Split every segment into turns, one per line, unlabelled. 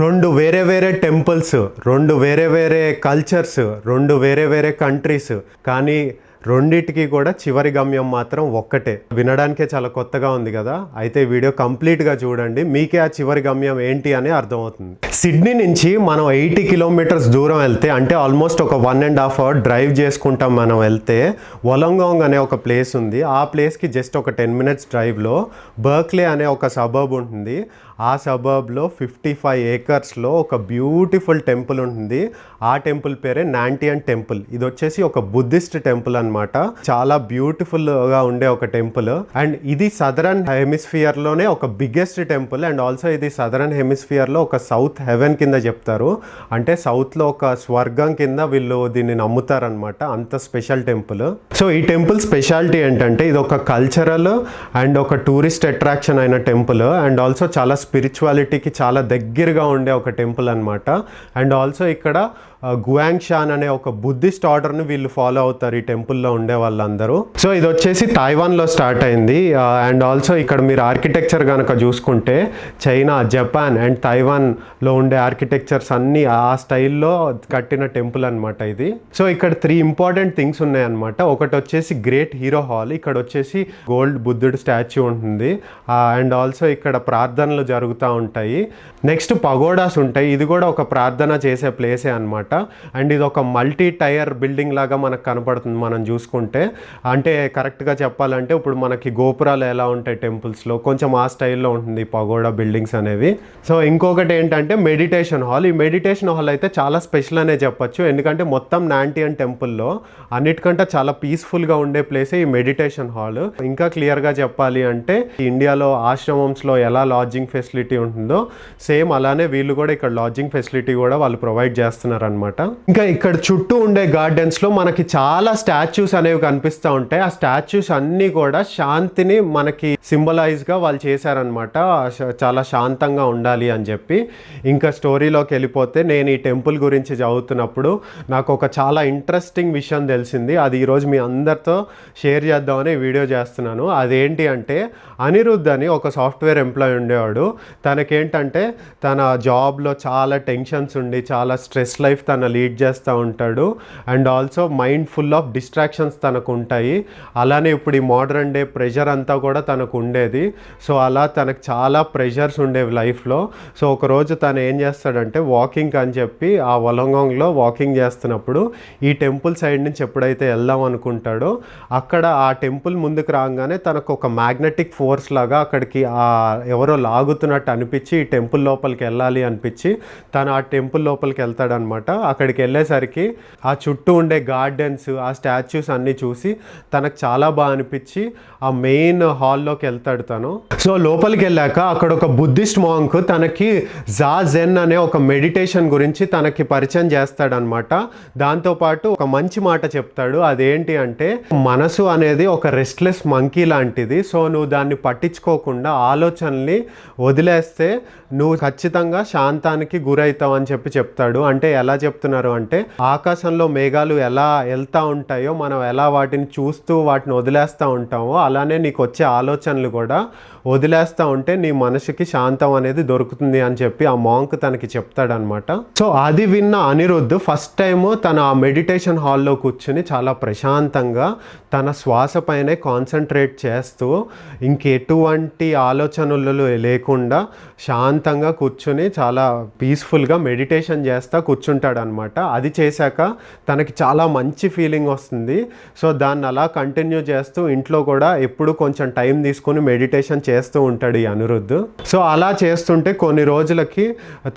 రెండు వేరే వేరే టెంపుల్స్ రెండు వేరే వేరే కల్చర్స్ రెండు వేరే వేరే కంట్రీస్ కానీ రెండిటికి కూడా చివరి గమ్యం మాత్రం ఒక్కటే. వినడానికే చాలా కొత్తగా ఉంది కదా? అయితే వీడియో కంప్లీట్గా చూడండి. మీకే ఆ చివరి గమ్యం ఏంటి అని అర్థమవుతుంది. సిడ్నీ నుంచి మనం ఎయిటీ కిలోమీటర్స్ దూరం వెళ్తే అంటే ఆల్మోస్ట్ ఒక one and half hour drive చేసుకుంటాం మనం వెళ్తే వలంగాంగ్ అనే ఒక ప్లేస్ ఉంది. ఆ ప్లేస్కి జస్ట్ ఒక టెన్ మినిట్స్ డ్రైవ్లో బర్క్లే అనే ఒక సబర్బ్ ఉంటుంది. ఆ సబర్బ్లో ఫిఫ్టీ ఫైవ్ ఏకర్స్లో ఒక బ్యూటిఫుల్ టెంపుల్ ఉంటుంది. ఆ టెంపుల్ పేరే నాంటియన్ టెంపుల్ ఇది వచ్చేసి ఒక బుద్ధిస్ట్ టెంపుల్ అన్నమాట. చాలా బ్యూటిఫుల్గా ఉండే ఒక టెంపుల్ అండ్ ఇది సదరన్ హెమిస్ఫియర్లోనే ఒక బిగ్గెస్ట్ టెంపుల్ అండ్ ఆల్సో ఇది సదరన్ హెమిస్ఫియర్లో ఒక సౌత్ హెవెన్ కింద చెప్తారు. అంటే సౌత్లో ఒక స్వర్గం కింద వీళ్ళు దీన్ని నమ్ముతారనమాట అంత స్పెషల్ టెంపుల్ సో ఈ టెంపుల్ స్పెషాలిటీ ఏంటంటే ఇది ఒక కల్చరల్ అండ్ ఒక టూరిస్ట్ అట్రాక్షన్ అయిన టెంపుల్ అండ్ ఆల్సో చాలా స్పిరిచువాలిటీకి చాలా దగ్గరగా ఉండే ఒక టెంపుల్ అనమాట అండ్ ఆల్సో ఇక్కడ గుయాంగ్షాన్ అనే ఒక బుద్ధిస్ట్ ఆర్డర్ని వీళ్ళు ఫాలో అవుతారు ఈ టెంపుల్లో ఉండే వాళ్ళందరూ. సో ఇది వచ్చేసి తైవాన్లో స్టార్ట్ అయింది. అండ్ ఆల్సో ఇక్కడ మీరు ఆర్కిటెక్చర్ కనుక చూసుకుంటే చైనా జపాన్ అండ్ తైవాన్లో ఉండే ఆర్కిటెక్చర్స్ అన్నీ ఆ స్టైల్లో కట్టిన టెంపుల్ అనమాట ఇది. సో ఇక్కడ త్రీ ఇంపార్టెంట్ థింగ్స్ ఉన్నాయన్నమాట. ఒకటి వచ్చేసి గ్రేట్ హీరో హాల్ ఇక్కడ వచ్చేసి గోల్డ్ బుద్ధుడు స్టాచ్యూ ఉంటుంది. అండ్ ఆల్సో ఇక్కడ ప్రార్థనలు జరుగుతూ ఉంటాయి. నెక్స్ట్ పగోడాస్ ఉంటాయి. ఇది కూడా ఒక ప్రార్థన చేసే ప్లేసే అనమాట అండ్ ఇది ఒక మల్టీ టైర్ బిల్డింగ్ లాగా మనకు కనపడుతుంది మనం చూసుకుంటే. అంటే కరెక్ట్గా చెప్పాలంటే ఇప్పుడు మనకి గోపురాలు ఎలా ఉంటాయి టెంపుల్స్లో కొంచెం ఆ స్టైల్లో ఉంటుంది పగోడా బిల్డింగ్స్ అనేవి. సో ఇంకొకటి ఏంటంటే మెడిటేషన్ హాల్. ఈ మెడిటేషన్ హాల్ అయితే చాలా స్పెషల్ అనే చెప్పొచ్చు. ఎందుకంటే మొత్తం నాంటియన్ టెంపుల్లో అన్నిటికంటే చాలా పీస్ఫుల్గా ఉండే ప్లేసే ఈ మెడిటేషన్ హాల్. ఇంకా క్లియర్గా చెప్పాలి అంటే ఇండియాలో ఆశ్రమంస్లో ఎలా లాడ్జింగ్ ఫెసిలిటీ ఉంటుందో సేమ్ అలానే వీళ్ళు కూడా ఇక్కడ లాడ్జింగ్ ఫెసిలిటీ కూడా వాళ్ళు ప్రొవైడ్ చేస్తున్నారు అనమాట ఇంకా ఇక్కడ చుట్టూ ఉండే గార్డెన్స్లో మనకి చాలా స్టాచ్యూస్ అనేవి కనిపిస్తూ ఉంటాయి ఆ స్టాచ్యూస్ అన్నీ కూడా శాంతిని మనకి సింబలైజ్గా వాళ్ళు చేశారనమాట చాలా శాంతంగా ఉండాలి అని చెప్పి. ఇంకా స్టోరీలోకి వెళ్ళిపోతే నేను ఈ టెంపుల్ గురించి చదువుతున్నప్పుడు నాకు ఒక చాలా ఇంట్రెస్టింగ్ విషయం తెలిసింది. అది ఈరోజు మీ అందరితో షేర్ చేద్దామని వీడియో చేస్తున్నాను. అదేంటి అంటే అనిరుద్ధ్ అని ఒక సాఫ్ట్వేర్ ఎంప్లాయీ ఉండేవాడు. తనకేంటంటే తన జాబ్లో చాలా టెన్షన్స్ ఉండి చాలా స్ట్రెస్ లైఫ్ తన లీడ్ చేస్తూ ఉంటాడు. And also mind full of distractions తనకు ఉంటాయి అలానే ఇప్పుడు ఈ మోడర్న్ డే ప్రెషర్ అంతా కూడా తనకు ఉండేది సో అలా తనకు చాలా ప్రెషర్స్ ఉండేవి లైఫ్లో. సో ఒకరోజు తను ఏం చేస్తాడంటే వాకింగ్ అని చెప్పి ఆ వలంగంలో వాకింగ్ చేస్తున్నప్పుడు ఈ టెంపుల్ సైడ్ నుంచి ఎప్పుడైతే వెళ్దాం అనుకుంటాడో అక్కడ ఆ టెంపుల్ ముందుకు రాగానే తనకు ఒక మ్యాగ్నెటిక్ ఫోర్స్ లాగా అక్కడికి ఆ ఎవరో లాగుతున్నట్టు అనిపించి ఈ టెంపుల్ లోపలికి వెళ్ళాలి అనిపించి తను ఆ టెంపుల్ లోపలికి వెళ్తాడనమాట. అక్కడికి వెళ్ళేసరికి ఆ చుట్టూ ఉండే గార్డెన్స్ ఆ స్టాచ్యూస్ అన్నీ చూసి తనకు చాలా బాగా అనిపించి ఆ మెయిన్ హాల్లోకి వెళ్తాడు తను. సో లోపలికి వెళ్ళాక అక్కడ ఒక బుద్ధిస్ట్ మాంక్ తనకి జా జెన్ అనే ఒక మెడిటేషన్ గురించి తనకి పరిచయం చేస్తాడనమాట దాంతోపాటు ఒక మంచి మాట చెప్తాడు. అదేంటి అంటే మనసు అనేది ఒక రెస్ట్లెస్ మంకీ లాంటిది. సో నువ్వు దాన్ని పట్టించుకోకుండా ఆలోచనల్ని వదిలేస్తే నువ్వు ఖచ్చితంగా శాంతానికి గురవుతావు అని చెప్పి చెప్తాడు. అంటే ఎలా చెప్తున్నారు అంటే ఆకాశంలో మేఘాలు ఎలా వెళ్తూ ఉంటాయో మనం ఎలా వాటిని చూస్తూ వాటిని వదిలేస్తూ ఉంటామో అలానే నీకు వచ్చే ఆలోచనలు కూడా వదిలేస్తూ ఉంటే నీ మనసుకి శాంతం అనేది దొరుకుతుంది అని చెప్పి ఆ మాంక్ తనకి చెప్తాడనమాట. సో అది విన్న అనిరుద్ధ్ ఫస్ట్ టైము తన ఆ మెడిటేషన్ హాల్లో కూర్చుని చాలా ప్రశాంతంగా తన శ్వాస పైనే కాన్సన్ట్రేట్ చేస్తూ ఇంకెటువంటి ఆలోచనలు లేకుండా శాంత ప్రశాంతంగా కూర్చుని చాలా పీస్ఫుల్గా మెడిటేషన్ చేస్తా కూర్చుంటాడనమాట. అది చేశాక తనకి చాలా మంచి ఫీలింగ్ వస్తుంది. సో దాన్ని అలా కంటిన్యూ చేస్తూ ఇంట్లో కూడా ఎప్పుడు కొంచెం టైం తీసుకొని మెడిటేషన్ చేస్తూ ఉంటాడు ఈ అనిరుద్ధ్. సో అలా చేస్తుంటే కొన్ని రోజులకి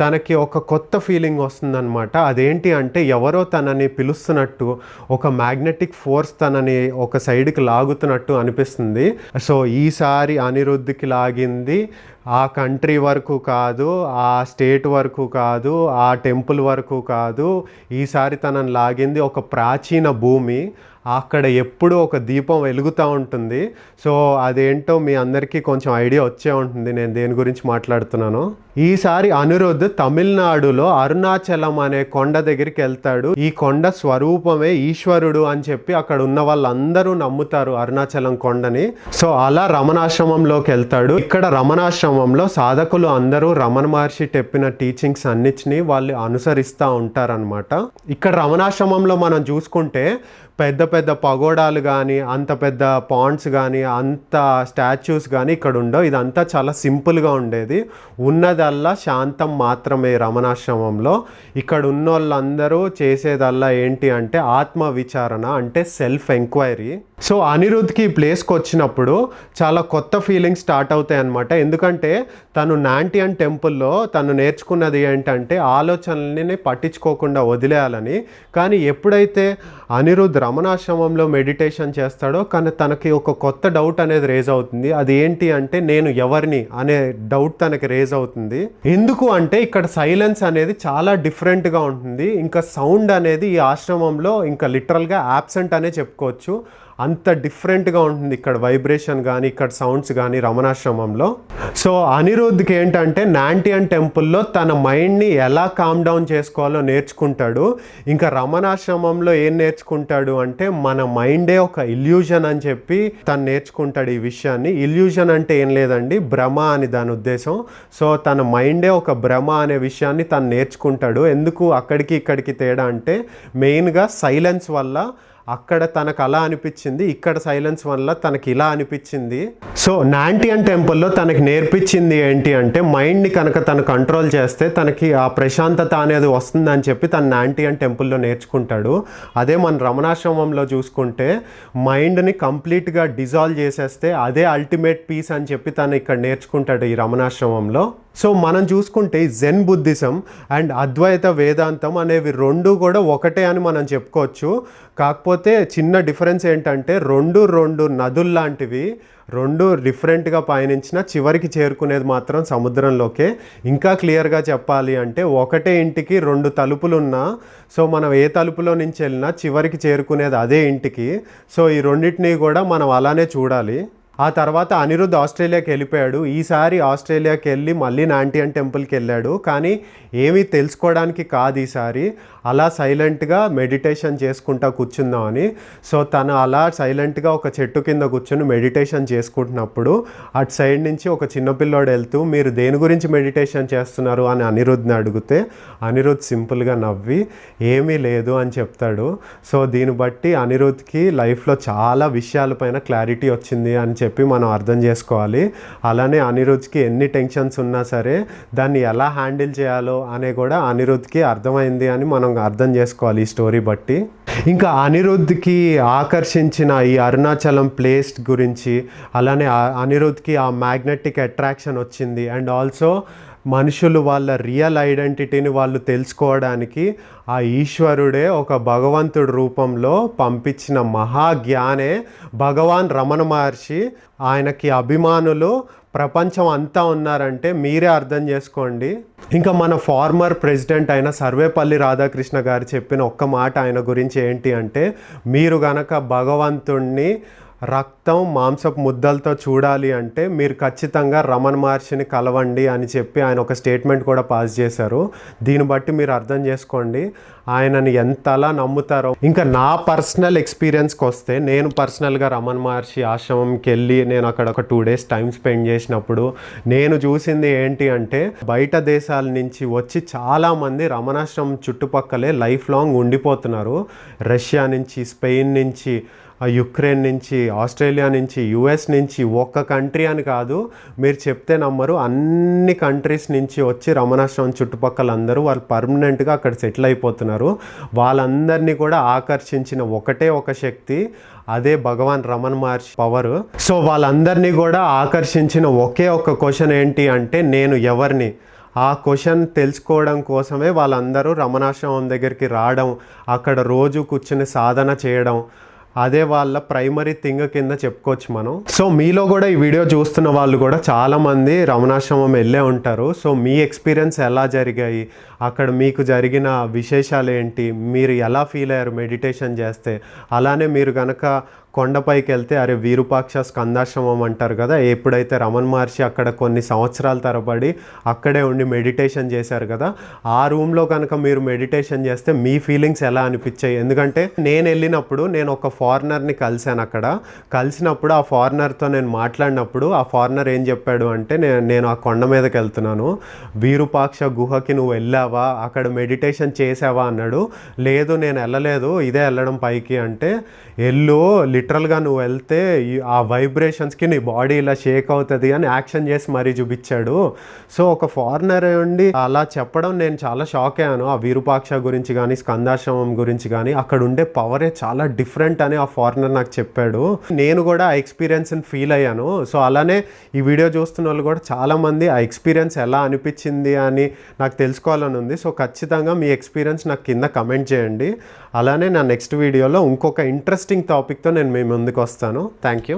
తనకి ఒక కొత్త ఫీలింగ్ వస్తుందన్నమాట అదేంటి అంటే ఎవరో తనని పిలుస్తున్నట్టు ఒక మ్యాగ్నెటిక్ ఫోర్స్ తనని ఒక సైడ్కి లాగుతున్నట్టు అనిపిస్తుంది. సో ఈసారి అనిరుద్ధికి లాగింది ఆ కంట్రీ వరకు కాదు ఆ స్టేట్ వరకు కాదు ఆ టెంపుల్ వరకు కాదు ఈసారి తనని లాగింది ఒక ప్రాచీన భూమి. అక్కడ ఎప్పుడూ ఒక దీపం వెలుగుతూ ఉంటుంది. సో అదేంటో మీ అందరికీ కొంచెం ఐడియా వచ్చే ఉంటుంది. నేను దేని గురించి మాట్లాడుతున్నాను. ఈసారి అనిరుద్ధ్ తమిళనాడులో అరుణాచలం అనే కొండ దగ్గరికి వెళ్తాడు. ఈ కొండ స్వరూపమే ఈశ్వరుడు అని చెప్పి అక్కడ ఉన్న వాళ్ళందరూ నమ్ముతారు అరుణాచలం కొండని. సో అలా రమణాశ్రమంలోకి వెళ్తాడు. ఇక్కడ రమణాశ్రమంలో సాధకులు అందరూ రమణ మహర్షి చెప్పిన టీచింగ్స్ అన్నిటిని వాళ్ళు అనుసరిస్తూ ఉంటారనమాట ఇక్కడ రమణాశ్రమంలో మనం చూసుకుంటే పెద్ద పెద్ద పగోడాలు కానీ అంత పెద్ద పాండ్స్ కానీ అంత స్టాచ్యూస్ కానీ ఇక్కడ ఉండవు. ఇదంతా చాలా సింపుల్గా ఉండేది. ఉన్నదల్లా శాంతం మాత్రమే రమణాశ్రమంలో. ఇక్కడ ఉన్న వాళ్ళందరూ చేసేదల్లా ఏంటి అంటే ఆత్మ విచారణ అంటే సెల్ఫ్ ఎంక్వైరీ. సో అనిరుద్ధ్కి ఈ ప్లేస్కి వచ్చినప్పుడు చాలా కొత్త ఫీలింగ్స్ స్టార్ట్ అవుతాయి అనమాట ఎందుకంటే తను నాంటియన్ టెంపుల్లో తను నేర్చుకున్నది ఏంటంటే ఆలోచనల్ని పట్టించుకోకుండా వదిలేయాలని. కానీ ఎప్పుడైతే అనిరుద్ధ్ రమణాశ్రమంలో మెడిటేషన్ చేస్తాడో కానీ తనకి ఒక కొత్త డౌట్ అనేది రేజ్ అవుతుంది. అది ఏంటి అంటే నేను ఎవరిని అనే డౌట్ తనకి రేజ్ అవుతుంది. ఎందుకు అంటే ఇక్కడ సైలెన్స్ అనేది చాలా డిఫరెంట్గా ఉంటుంది. ఇంకా సౌండ్ అనేది ఈ ఆశ్రమంలో ఇంకా లిటరల్గా యాబ్సెంట్ అనే చెప్పుకోవచ్చు. అంత డిఫరెంట్గా ఉంటుంది ఇక్కడ వైబ్రేషన్ కానీ ఇక్కడ సౌండ్స్ కానీ రమణాశ్రమంలో. సో అనిరుద్ధ్కి ఏంటంటే నాంటియన్ టెంపుల్లో తన మైండ్ని ఎలా కామ్ డౌన్ చేసుకోవాలో నేర్చుకుంటాడు. ఇంకా రమణాశ్రమంలో ఏం నేర్చుకుంటాడు అంటే మన మైండే ఒక ఇల్యూజన్ అని చెప్పి తను నేర్చుకుంటాడు ఈ విషయాన్ని. ఇల్యూజన్ అంటే ఏం లేదండి భ్రమ అని దాని ఉద్దేశం. సో తన మైండే ఒక భ్రమ అనే విషయాన్ని తను నేర్చుకుంటాడు. ఎందుకు అక్కడికి ఇక్కడికి తేడా అంటే మెయిన్గా సైలెన్స్ వల్ల అక్కడ తనకు అలా అనిపించింది ఇక్కడ సైలెన్స్ వల్ల తనకి ఇలా అనిపించింది. సో నాంటియన్ టెంపుల్లో తనకి నేర్పించింది ఏంటి అంటే మైండ్ని కనుక తను కంట్రోల్ చేస్తే తనకి ఆ ప్రశాంతత అనేది వస్తుందని చెప్పి తను నాంటియన్ టెంపుల్లో నేర్చుకుంటాడు. అదే మన రమణాశ్రమంలో చూసుకుంటే మైండ్ని కంప్లీట్గా డిజాల్వ్ చేసేస్తే అదే అల్టిమేట్ పీస్ అని చెప్పి తను ఇక్కడ నేర్చుకుంటాడు ఈ రమణాశ్రమంలో. సో మనం చూసుకుంటే జెన్ బుద్ధిజం అండ్ అద్వైత వేదాంతం అనేవి రెండు కూడా ఒకటే అని మనం చెప్పుకోవచ్చు. కాకపోతే చిన్న డిఫరెన్స్ ఏంటంటే రెండు రెండు నదులు లాంటివి రెండు డిఫరెంట్గా పయనించిన చివరికి చేరుకునేది మాత్రం సముద్రంలోకే. ఇంకా క్లియర్గా చెప్పాలి అంటే ఒకటే ఇంటికి రెండు తలుపులు ఉన్నా సో మనం ఏ తలుపులో నుంచి వెళ్ళినా చివరికి చేరుకునేది అదే ఇంటికి. సో ఈ రెండింటినీ కూడా మనం అలానే చూడాలి. ఆ తర్వాత అనిరుద్ధ్ ఆస్ట్రేలియాకి వెళ్ళిపోయాడు. ఈసారి ఆస్ట్రేలియాకి వెళ్ళి మళ్ళీ నాంటియన్ టెంపుల్కి వెళ్ళాడు. కానీ ఏమీ తెలుసుకోవడానికి కాదు ఈసారి. అలా సైలెంట్గా మెడిటేషన్ చేసుకుంటా కూర్చుందామని సో తను అలా సైలెంట్గా ఒక చెట్టు కింద కూర్చుని మెడిటేషన్ చేసుకుంటున్నప్పుడు అటు సైడ్ నుంచి ఒక చిన్నపిల్లోడు వెళ్తూ మీరు దేని గురించి మెడిటేషన్ చేస్తున్నారు? అని అనిరుద్ధ్ని అడిగితే అనిరుద్ధ్ సింపుల్గా నవ్వి ఏమీ లేదు అని చెప్తాడు. సో దీన్ని బట్టి అనిరుద్ధ్కి లైఫ్లో చాలా విషయాలపైన క్లారిటీ వచ్చింది అని చెప్పి మనం అర్థం చేసుకోవాలి. అలానే అనిరుద్ధ్కి ఎన్ని టెన్షన్స్ ఉన్నా సరే దాన్ని ఎలా హ్యాండిల్ చేయాలో అనే కూడా అనిరుద్ధ్కి అర్థమైంది అని మనం అర్థం చేసుకోవాలి ఈ స్టోరీ బట్టి. ఇంకా అనిరుద్ధ్కి ఆకర్షించిన ఈ అరుణాచలం ప్లేస్ గురించి అలానే అనిరుద్ధ్కి ఆ మ్యాగ్నెటిక్ అట్రాక్షన్ వచ్చింది. అండ్ ఆల్సో మనుషులు వాళ్ళ రియల్ ఐడెంటిటీని వాళ్ళు తెలుసుకోవడానికి ఆ ఈశ్వరుడే ఒక భగవంతుడి రూపంలో పంపించిన మహాజ్ఞానే భగవాన్ రమణ మహర్షి. ఆయనకి అభిమానులు ప్రపంచం అంతా ఉన్నారంటే మీరే అర్థం చేసుకోండి. ఇంకా మన ఫార్మర్ ప్రెసిడెంట్ అయిన సర్వేపల్లి రాధాకృష్ణ గారు చెప్పిన ఒక్క మాట ఆయన గురించి ఏంటి అంటే మీరు గనక భగవంతుణ్ణి రక్తం మాంసపు ముద్దలతో చూడాలి అంటే మీరు ఖచ్చితంగా రమణ మహర్షిని కలవండి అని చెప్పి ఆయన ఒక స్టేట్మెంట్ కూడా పాస్ చేశారు. దీన్ని బట్టి మీరు అర్థం చేసుకోండి. ఆయనని ఎంతలా నమ్ముతారో. ఇంకా నా పర్సనల్ ఎక్స్పీరియన్స్కి వస్తే నేను పర్సనల్గా రమణ మహర్షి ఆశ్రమంకి వెళ్ళి నేను అక్కడ ఒక టూ డేస్ టైం స్పెండ్ చేసినప్పుడు నేను చూసింది ఏంటి అంటే బయట దేశాల నుంచి వచ్చి చాలామంది రమణాశ్రమం చుట్టుపక్కలే లైఫ్ లాంగ్ ఉండిపోతున్నారు. రష్యా నుంచి స్పెయిన్ నుంచి ఆ యుక్రెయిన్ నుంచి ఆస్ట్రేలియా నుంచి యుఎస్ నుంచి ఒక్క కంట్రీ అని కాదు మీరు చెప్తే నమ్మరు అన్ని కంట్రీస్ నుంచి వచ్చి రమణాశ్రమం చుట్టుపక్కల అందరూ వాళ్ళు పర్మనెంట్గా అక్కడ సెటిల్ అయిపోతున్నారు. వాళ్ళందరినీ కూడా ఆకర్షించిన ఒకటే ఒక శక్తి అదే భగవాన్ రమణ మహర్షి పవర్. సో వాళ్ళందరినీ కూడా ఆకర్షించిన ఒకే ఒక క్వశ్చన్ ఏంటి అంటే నేను ఎవరిని? ఆ క్వశ్చన్ తెలుసుకోవడం కోసమే వాళ్ళందరూ రమణాశ్రమం దగ్గరికి రావడం అక్కడ రోజు కూర్చుని సాధన చేయడం అదే వాళ్ళ ప్రైమరీ థింగ్ కింద చెప్పుకోవచ్చు మనం. సో మీలో కూడా ఈ వీడియో చూస్తున్న వాళ్ళు కూడా చాలా మంది రమణాశ్రమం వెళ్ళే ఉంటారు. సో మీ ఎక్స్పీరియన్స్ ఎలా జరిగాయి? అక్కడ మీకు జరిగిన విశేషాలు ఏంటి? మీరు ఎలా ఫీల్ అయ్యారు మెడిటేషన్ చేస్తే? అలానే మీరు కనుక కొండపైకి వెళ్తే అరే వీరుపాక్ష స్కందాశ్రమం అంటారు కదా ఎప్పుడైతే రమణ్ మహర్షి అక్కడ కొన్ని సంవత్సరాల తరబడి అక్కడే ఉండి మెడిటేషన్ చేశారు కదా ఆ రూమ్లో కనుక మీరు మెడిటేషన్ చేస్తే మీ ఫీలింగ్స్ ఎలా అనిపించాయి? ఎందుకంటే నేను వెళ్ళినప్పుడు నేను ఒక ఫారినర్ని కలిశాను అక్కడ. కలిసినప్పుడు ఆ ఫారినర్తో నేను మాట్లాడినప్పుడు ఆ ఫారినర్ ఏం చెప్పాడు అంటే నేను నేను ఆ కొండ మీదకి వెళ్తున్నాను. వీరుపాక్ష గుహకి నువ్వు వెళ్ళావా? అక్కడ మెడిటేషన్ చేసావా అన్నాడు. లేదు నేను వెళ్ళలేదు. ఇదే వెళ్ళడం పైకి. అంటే ఎల్లు లిటరల్గా నువ్వు వెళ్తే ఈ- ఆ వైబ్రేషన్స్కి నీ బాడీ ఇలా షేక్ అవుతుంది అని యాక్షన్ చేసి మరీ చూపించాడు. సో ఒక ఫారినర్ ఉండి అలా చెప్పడం నేను చాలా షాక్ అయ్యాను. ఆ విరూపాక్ష గురించి కానీ స్కందాశ్రమం గురించి కానీ అక్కడ ఉండే పవరే చాలా డిఫరెంట్ అని ఆ ఫారినర్ నాకు చెప్పాడు. నేను కూడా ఆ ఎక్స్పీరియన్స్ని ఫీల్ అయ్యాను. సో అలానే ఈ వీడియో చూస్తున్న వాళ్ళు కూడా చాలామంది ఆ ఎక్స్పీరియన్స్ ఎలా అనిపించింది అని నాకు తెలుసుకోవాలని ఉంది. సో ఖచ్చితంగా మీ ఎక్స్పీరియన్స్ నాకు కింద కమెంట్ చేయండి. అలానే నా నెక్స్ట్ వీడియోలో ఇంకొక ఇంట్రెస్టింగ్ టాపిక్తో నేను మీ ముందుకు వస్తాను థ్యాంక్ యూ